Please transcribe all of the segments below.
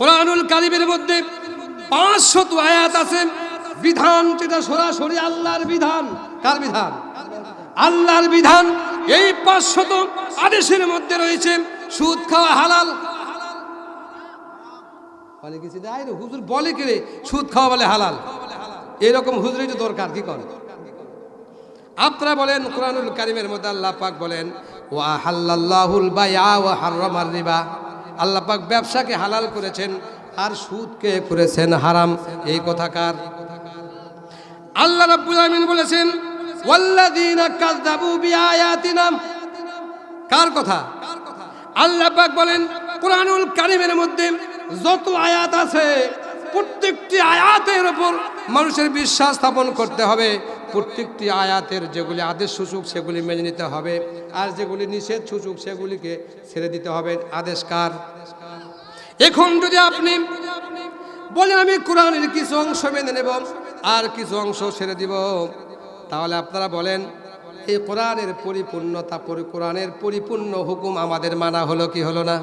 কোরআনুল কারিমের মধ্যে পাঁচশত আয়াত আছে। বিধান যেটা সরাসরি আল্লাহর বিধান। কার বিধান? আল্লাহর বিধান। এই পাঁচশত আদেশের মধ্যে রয়েছে, সুদ খাওয়া হালাল। বলে কিছু দেয় হুজুর বলে কি রে? সুদ খাওয়া বলে হালাল। এরকম হুজুরই তো দরকার, কি করে আপনারা বলেন, কোরআনুল কারিমের মধ্যে আল্লাহ পাক বলেন, ওয়া হাল্লাল্লাহুল বাইআ ওয়া হাররামার রিবা। আল্লাহ পাক ব্যবসাকে হালাল করেছেন আর সুদকে করেছেন হারাম। এই কথাকার আল্লাহ রাব্বুল আলামিন বলেছেন, ওয়াল্লাযীনা কাযযাবু বিআয়াতিনা কার কথা? আল্লাহ পাক বলেন, কোরআনুল কারিমের মধ্যে যত আয়াত আছে, প্রত্যেকটি আয়াতের উপর মানুষের বিশ্বাস স্থাপন করতে হবে। প্রত্যেকটি আয়াতের যেগুলি আদেশ সূচক, সেগুলি মেনে নিতে হবে। আর যেগুলি নিষেধ সূচক, সেগুলিকে ছেড়ে দিতে হবে। আদেশ কার? এখন যদি আপনি বলেন, আমি কোরআনের কিছু অংশ মেনে নেব আর কিছু অংশ ছেড়ে দিব, তাহলে আপনারা বলেন, এই কোরআনের পরিপূর্ণতা পরি, কোরআনের পরিপূর্ণ হুকুম আমাদের মানা হলো কি হলো না?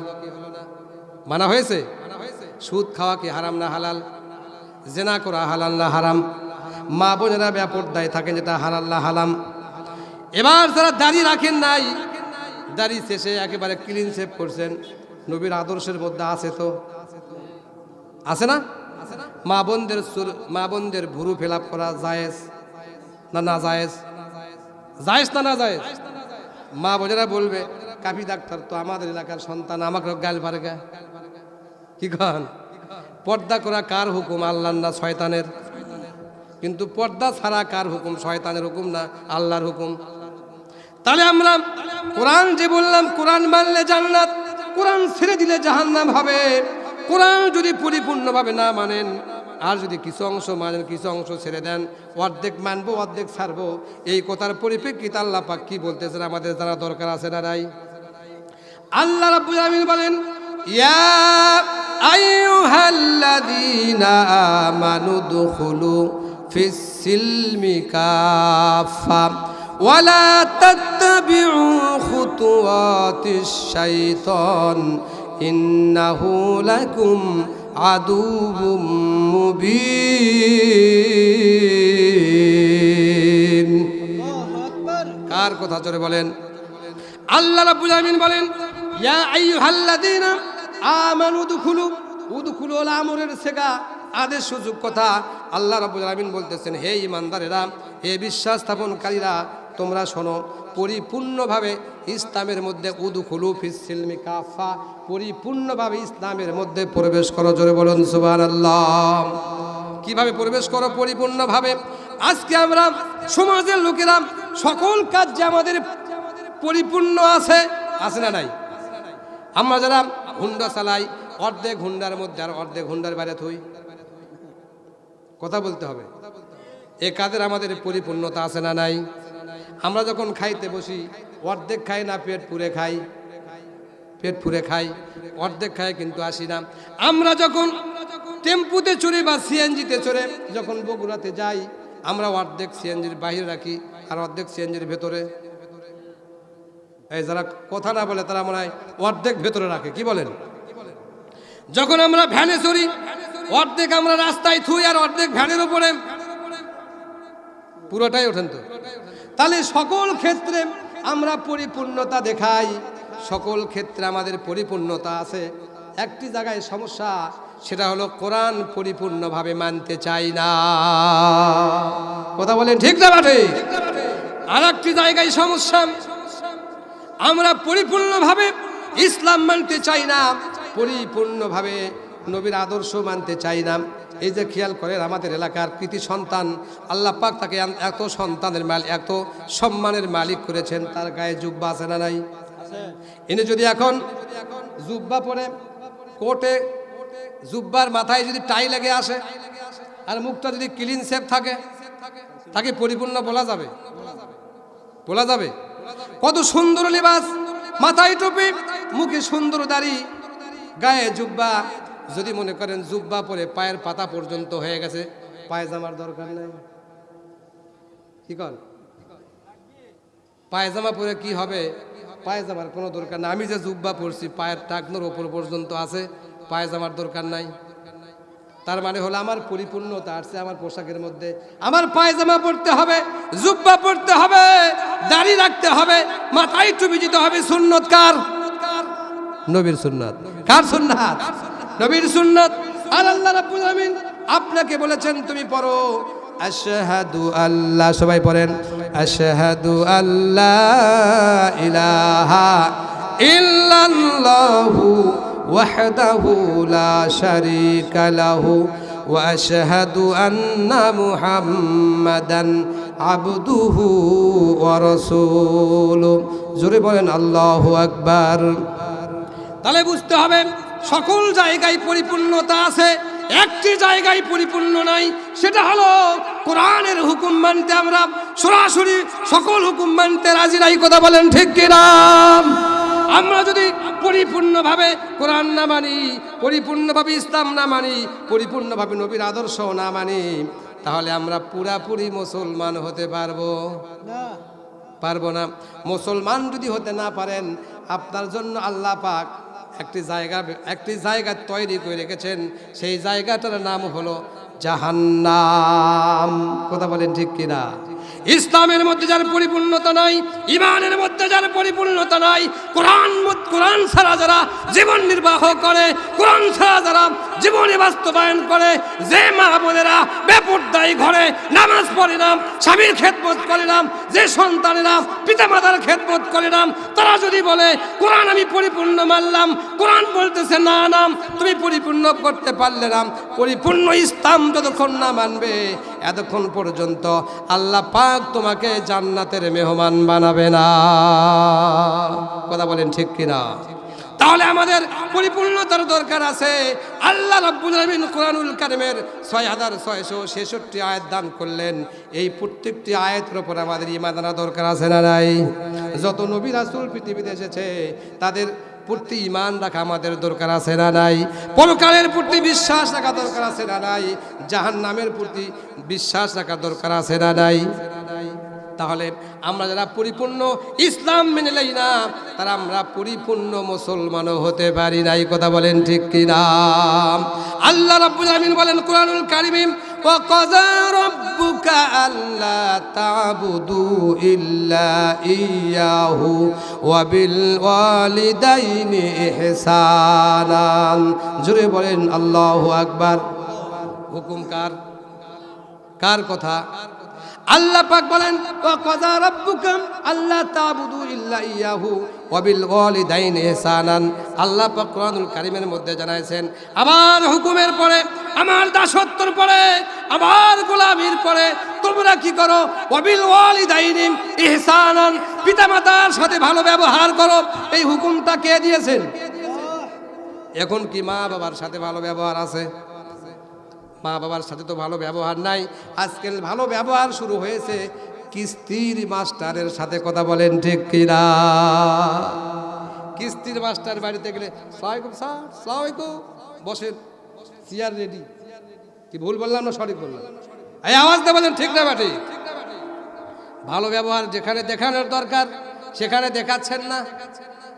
মানা হয়েছে? সুদ খাওয়া কি হারাম না হালাল? জেনা করা হালাল না হারাম? মা বোনেরা ব্যাপরদায় থাকেন যেটা হালাল না হালাম। এবার যারা দাড়ি রাখেন নাই, দাড়ি শেষে একেবারে ক্লিন সেভ করছেন। নবীর আদর্শের মধ্যে আছে তো? আছে না? মা বোনদের মা বোনদের ভুরু ফেলাপ করা জায়েজ না না জায়েজ? জায়েজ না না জায়েজ? মা বোনেরা বলবে, কাফি ডাক্তার তো আমাদের এলাকার সন্তান, আমাকে গাল পারে গা কি কন? পর্দা করা কার হুকুম? আল্লাহ না শয়তানের? কিন্তু পর্দা ছাড়া কার হুকুম? শয়তানের হুকুম না, আল্লাহর হুকুম। তাহলে আমরা কোরআন যে বললাম, কোরআন মানলে জান্নাত, কোরআন ছেড়ে দিলে জাহান্নাম হবে। কোরআন যদি পরিপূর্ণভাবে না মানেন, আর যদি কিছু অংশ মানেন, কিছু অংশ ছেড়ে দেন, অর্ধেক মানবো, অর্ধেক ছাড়বো, এই কথার পরিপ্রেক্ষিতে আল্লাহ পাক কি বলতেছেন? আমাদের জানা দরকার আছে না নাই? আল্লাহ রাব্বুল বলেন, ইয়া আইয়ুহাল্লাযীনা আমানু দুখুলু ফিস সিলমি কাফা ওয়ালা তাত্তাবিউ খুতুওয়াতিশ শাইতান ইন্নাহু লাকুম আদুউম মুবিন কার কথা জোরে বলেন? আল্লাহ রাব্বুল আলামিন বলেন, ইয়া আইয়ুহাল্লাযীনা আমানু দুখুলু উদখুলুল আমরের সেগা, আদেশ, সুযোগ, কথা। আল্লাহ রাব্বুল আলামিন বলতেছেন, হে ইমানদারেরা হে বিশ্বাস স্থাপনকারীরা তোমরা শোনো, পরিপূর্ণভাবে ইসলামের মধ্যে ফিস সিলমি কাফা, পরিপূর্ণভাবে ইসলামের মধ্যে প্রবেশ করো। জোরে বলুন, সুবহানাল্লাহ। কীভাবে প্রবেশ করো? পরিপূর্ণভাবে। আজকে আমরা সমাজের লোকেরা সকল কাজ যে আমাদের পরিপূর্ণ আছে আছে না নাই? আমরা যারা হুন্ডা চালাই, অর্ধেক হুন্ডার মধ্যে আর অর্ধেক হুন্ডার বাইরে থই। কথা বলতে হবে। এ কাজের আমাদের পরিপূর্ণতা আছে না নাই? আমরা যখন খাইতে বসি, অর্ধেক খাই না, পেট পুরে খাই। পেট ফুরে খাই, অর্ধেক খাই কিন্তু আসি না। আমরা যখন টেম্পুতে চড়ে বা সিএনজিতে চড়ে, যখন বগুড়াতে যাই, আমরা অর্ধেক সিএনজির বাইরে রাখি আর অর্ধেক সিএনজির ভেতরে। এই যারা কথা না বলে, তারা মনে হয় অর্ধেক ভেতরে রাখে। কি বলেন? যখন আমরা ভ্যানে চড়ি অর্ধেক আমরা রাস্তায় থুই আর অর্ধেক ভ্যানের উপরে। পুরোটাই ওঠেন তো। তাহলে সকল ক্ষেত্রে আমরা পরিপূর্ণতা দেখাই। সকল ক্ষেত্রে আমাদের পরিপূর্ণতা আছে। একটি জায়গায় সমস্যা, সেটা হলো কোরআন পরিপূর্ণভাবে মানতে চাই না। কথা বলেন ঠিক না বাটে? আর একটি জায়গায় সমস্যা, আমরা পরিপূর্ণভাবে ইসলাম মানতে চাই না। পরিপূর্ণভাবে নবীর আদর্শ মানতে চাই না। এই যে খেয়াল করেন আমাদের এলাকার কৃতি সন্তান, আল্লাহ পাক তাকে এত সন্তানের মাল, এত সম্মানের মালিক করেছেন, তার গায়ে জুব্বা আছে না নাই? ইনি যদি এখন জুব্বা পরে কোটে জুব্বার মাথায় যদি টাই লেগে আসে আর মুখটা যদি ক্লিন সেফ থাকে, তাকে পরিপূর্ণ বলা যাবে? বলা যাবে? কত সুন্দর লিবাস, মাথায় টুপি, মুখে সুন্দর দাড়ি, গায়ে জুব্বা। যদি মনে করেন জুব্বা পরে পায়ের পাতা পর্যন্ত হয়ে গেছে পায়জামার দরকার নেই। কি কর পায়জামা পরে কি হবে? পায়জামার কোনো দরকার না আমি যে জুব্বা পরছি পায়ের টাকনোর ওপর পর্যন্ত আছে পায়জামার দরকার নাই। তার মানে হলো আমার পরিপূর্ণতা আসছে আমার পোশাকের মধ্যে। আমার পায়জামা পরতে হবে জুব্বা পরতে হবে দাড়ি রাখতে হবে মাথায় টুপি দিতে হবে। সুন্নত কার নবীর সুন্নাত। কার সুন্নাত? নবীর সুন্নাত আর আল্লাহ রাব্বুল আলামিন আপনাকে বলেছেন, তুমি পড়ো। আশহাদু আল্লাহ সবাই পড়েন। আশহাদু আল্লাহ ইলাহা ইল্লাল্লাহু ওয়াহদাহু লা শারীকা লাহু ওয়া আশহাদু আন্না মুহাম্মাদান আবদুহু ওয়া রাসূলুহু। জোরে বলেন, আল্লাহু আকবার। তাহলে বুঝতে হবে সকল জায়গায় পরিপূর্ণতা আছে, একটি জায়গায় পরিপূর্ণ নাই। সেটা হলো কোরআনের হুকুম মানতে আমরা সরাসরি সকল হুকুম মানতে রাজি নাই, কথা বলেন ঠিক কিনা আমরা যদি পরিপূর্ণভাবে কোরআন না মানি, পরিপূর্ণভাবে ইসলাম না মানি, পরিপূর্ণভাবে নবীর আদর্শ না মানি, তাহলে আমরা পুরাপুরি মুসলমান হতে পারব? পারব না। মুসলমান যদি হতে না পারেন, আপনার জন্য আল্লাহ পাক একটি জায়গা একটি জায়গা তৈরি করে রেখেছেন। সেই জায়গাটার নাম হলো জাহান্নাম। কথা বলেন ঠিক কিনা? ইসলামের মধ্যে যার পরিপূর্ণতা নাই ইমানের মধ্যে যার পরিপূর্ণতা নাই, কোরআন কোরআন ছাড়া যারা জীবন নির্বাহ করে, কোরআন ছাড়া যারা জীবনে বাস্তবায়ন করে, যে মা বোনেরা বেপরদায়ী ঘরে নামাজ পড়ে না, স্বামীর খেদমত করে নাম যে সন্তানেরা পিতামাতার খেদমত করে না, তারা যদি বলে, কোরআন আমি পরিপূর্ণ মানলাম, কোরআন বলতেছে, না নাম তুমি পরিপূর্ণ করতে পারলে না, পরিপূর্ণ ইসলাম যতক্ষণ না মানবে, এতক্ষণ পর্যন্ত আল্লাহ পাক তোমাকে জান্নাতের মেহমান বানাবে না। কথা বলেন ঠিক কিনা? তাহলে আমাদের পরিপূর্ণতার দরকার আছে। আল্লাহ রাব্বুল আলামিন কোরআনুল কারিমের ছয় হাজার ছয়শো ছেষট্টি আয়াত দান করলেন। এই প্রত্যেকটি আয়াতের ওপর আমাদের ইমান আনা দরকার আছে না নাই? যত নবী রাসূল পৃথিবীতে এসেছে, তাদের প্রতি ইমান রাখা আমাদের দরকার আছে না নাই? পরকালের প্রতি বিশ্বাস রাখা দরকার আছে না নাই? জাহান নামের প্রতি বিশ্বাস রাখা দরকার আছে না নাই? তাহলে আমরা যারা পরিপূর্ণ ইসলাম মেনে লই না, তারা আমরা পরিপূর্ণ মুসলমানও হতে পারি না। এই কথা বলেন ঠিক কি না? আল্লাহ রাব্বুল আলামিন বলেন কোরআনুল কারিম, ওয়া কাযা রাব্বুকা আল্লা তা'বুদু ইল্লা ইয়াহু ওয়া বিল ওয়ালিদাইনি ইহসানান বলেন আল্লাহু আকবার। হুকুম কার? কার কথা? আল্লাহ পাক বলেন কাযা রাব্বুকাম আল্লাহ তাবুদু ইল্লা ইয়াহু ওয়া বিল ওয়ালিদাইনি ইহসানান। আল্লাহ পাক কোরআনুল কারীমের মধ্যে জানাইছেন, আমার হুকুমের পরে, আমার দাসত্বর পরে, আমার গোলামির পরে তোমরা কি করো? ওয়া বিল ওয়ালিদাইনি ইহসানান। পিতামাতার সাথে ভালো ব্যবহার করো। এই হুকুমটা কে দিয়েছেন? এখন কি মা বাবার সাথে ভালো ব্যবহার আছে? মা বাবার সাথে তো ভালো ব্যবহার নাই। আজকাল ভালো ব্যবহার শুরু হয়েছে। কিস্তির মাস্টারের সাথে কথা বলেন ঠিক কিনা? কিস্তির মাস্টার বাড়িতে গেলে, সালামালাইকুম স্যার, সালামালাইকুম। বসেন, চেয়ার রেডি কি ভুল বললাম না সঠিক বললাম? এই আওয়াজ দিয়ে বলেন, ঠিক না বাটি? ভালো ব্যবহার যেখানে দেখানোর দরকার, সেখানে দেখাচ্ছেন না।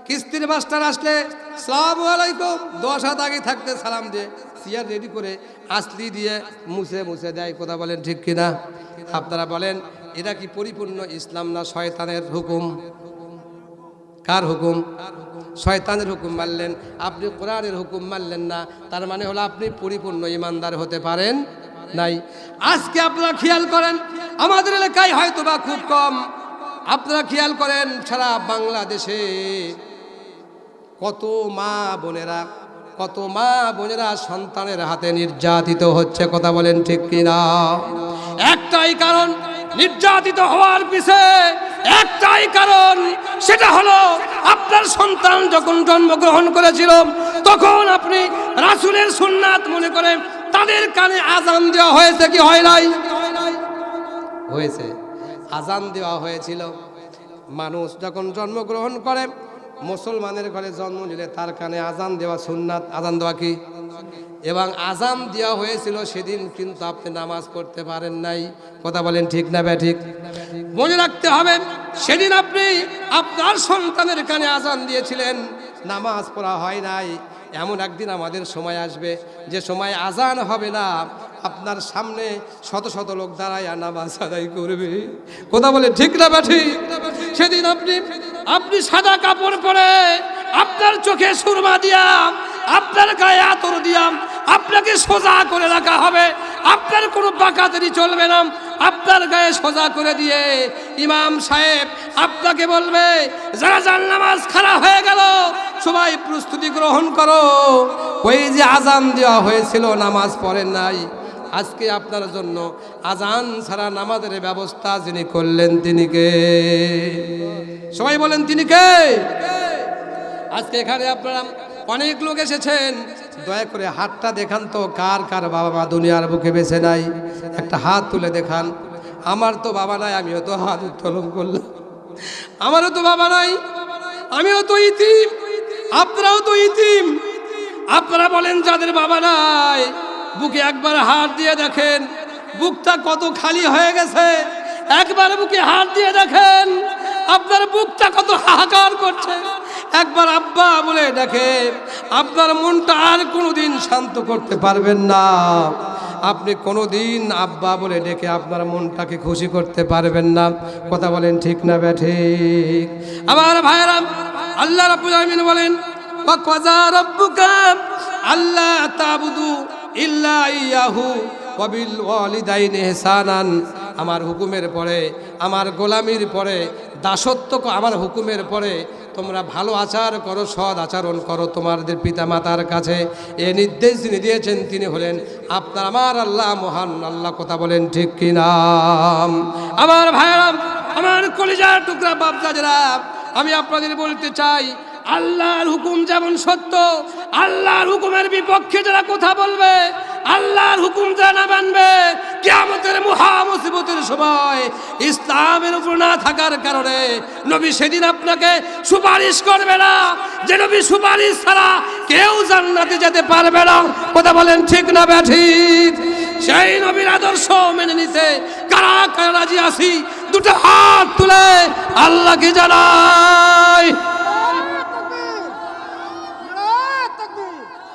কিস্তির মাস্টার আসলে সালাম আলাইকুম দশ হাত আগে থাকতে সালাম দিয়ে চেয়ার রেডি করে আসলি দিয়ে মুছে মুছে দেয়, কথা বলেন ঠিক কিনা? আপনারা বলেন, এটা কি পরিপূর্ণ ইসলাম না শয়তানের হুকুম? কার হুকুম? শয়তানের হুকুম মানলেন। আপনি কোরআনের হুকুম মানলেন না, তার মানে হলো আপনি পরিপূর্ণ ইমানদার হতে পারেন নাই। আজকে আপনারা খেয়াল করেন, আমাদের এলাকায় হয়তো বা খুব কম। আপনারা খেয়াল করেন, সারা বাংলাদেশে কত মা বোনেরা কত মা বোনেরা সন্তানের হাতে নির্যাতিত হচ্ছে, কথা বলেন ঠিক কিনা? একটাই কারণ, নির্যাতিত হওয়ার পিছে একটাই কারণ, সেটা হলো আপনার সন্তান যখন জন্মগ্রহণ করেছিল, তখন আপনি রাসুলের সুন্নাত মনে করে তাদের কানে আজান দেওয়া হয়েছে কি হয় নাই? হয়েছে। আজান দেওয়া হয়েছিল। মানুষ যখন জন্মগ্রহণ করে মুসলমানের ঘরে জন্ম নিলে তার কানে আজান দেওয়া সুন্নাত। আজান দেওয়া কি? এবং আজান দেওয়া হয়েছিল সেদিন কিন্তু আপনি নামাজ পড়তে পারেন নাই। কথা বলেন ঠিক না ব্যা ঠিক? মনে রাখতে হবে, সেদিন আপনি আপনার সন্তানের কানে আজান দিয়েছিলেন। নামাজ পড়া হয় নাই। এমন একদিন আমাদের সময় আসবে। যে সময় আজান হবে না আপনার সামনে শত শত লোক দাঁড়ায় নামাজ আদায় করবে। কথা বলে, ঠিক না ব্যাঠি সেদিন আপনি আপনি সাদা কাপড় পরে আপনার চোখে সুরমা দিয়াম, আপনার গায়ে আতর দিয়াম, আপনাকে সোজা করে রাখা হবে। আপনার কোনো বাকাতারি চলবে না। আপনার গায়ে সোজা করে দিয়ে ইমাম সাহেব আপনাকে বলবে, যারা জান নামাজ খারাপ হয়ে গেল, সবাই প্রস্তুতি গ্রহণ করো। ওই যে আজান দেওয়া হয়েছিল, নামাজ পড়েন নাই। আজকে আপনার জন্য আজান ছাড়া নামাজের ব্যবস্থা যিনি করলেন তিনি কে? সবাই বলেন তিনি কে? আজকে এখানে আপনারা অনেক লোক এসেছেন। দয়া করে হাতটা দেখান তো কার কার বাবা মা দুনিয়ার বুকে বেছে নাই। একটা হাত তুলে দেখান। আমার তো বাবা নাই, আমিও তো হাত উত্তোলন করলাম। আমারও তো বাবা নাই, আমিও তো ইতিম, আপনারাও তো ইতিম। আপনারা বলেন যাদের বাবা নাই। বুকে একবার হাত দিয়ে দেখেন, বুকটা কত খালি হয়ে গেছে। একবার বুকে হাত দিয়ে দেখেন, আপনার বুকটা কত হাহাকার করছে। একবার আব্বা বলে দেখে, আপনার মনটা আর কোনোদিন শান্ত করতে পারবেন না। আপনি কোনোদিন আব্বা বলে ডেকে আপনার মনটাকে খুশি করতে পারবেন না। কথা বলেন ঠিক না ঠিক আমার ভাইরা আল্লাহ রাব্বুল আলামিন বলেন আল্লাহ তাবুদু ইল্লা ইয়াহু ওয়াবিল ওয়ালিদাইনি ইহসানান। আমার হুকুমের পরে, আমার গোলামির পরে, দাসত্ব আমার হুকুমের পরে তোমরা ভালো আচার করো, সৎ আচরণ করো তোমাদের পিতা মাতার কাছে। এ নির্দেশ যিনি দিয়েছেন, তিনি হলেন আপনার, আমার আল্লাহ মহান, আল্লাহ কথা বলেন ঠিক কিনা আমার ভাইরাম আমার কলিজার টুকরা বাপদাজরা আমি আপনাদের বলতে চাই আল্লাহর হুকুম যেমন সত্য, আল্লাহর হুকুমের বিপক্ষে যারা কথা বলবে, আল্লাহর হুকুম যারা না মানবে, কিয়ামতের মহা মুসিবতের সময় ইসলামের উপর না থাকার কারণে নবী সেদিন আপনাকে সুপারিশ করবে না। যে নবী সুপারিশ ছাড়া কেউ জান্নাতে যেতে পারবে না। কথা বলেন ঠিক না ব্যাঠিক সেই নবীর আদর্শ মেনে নিতে কারা কারা রাজি আছি? দুটো হাত তুলে আল্লাহকে জানাই।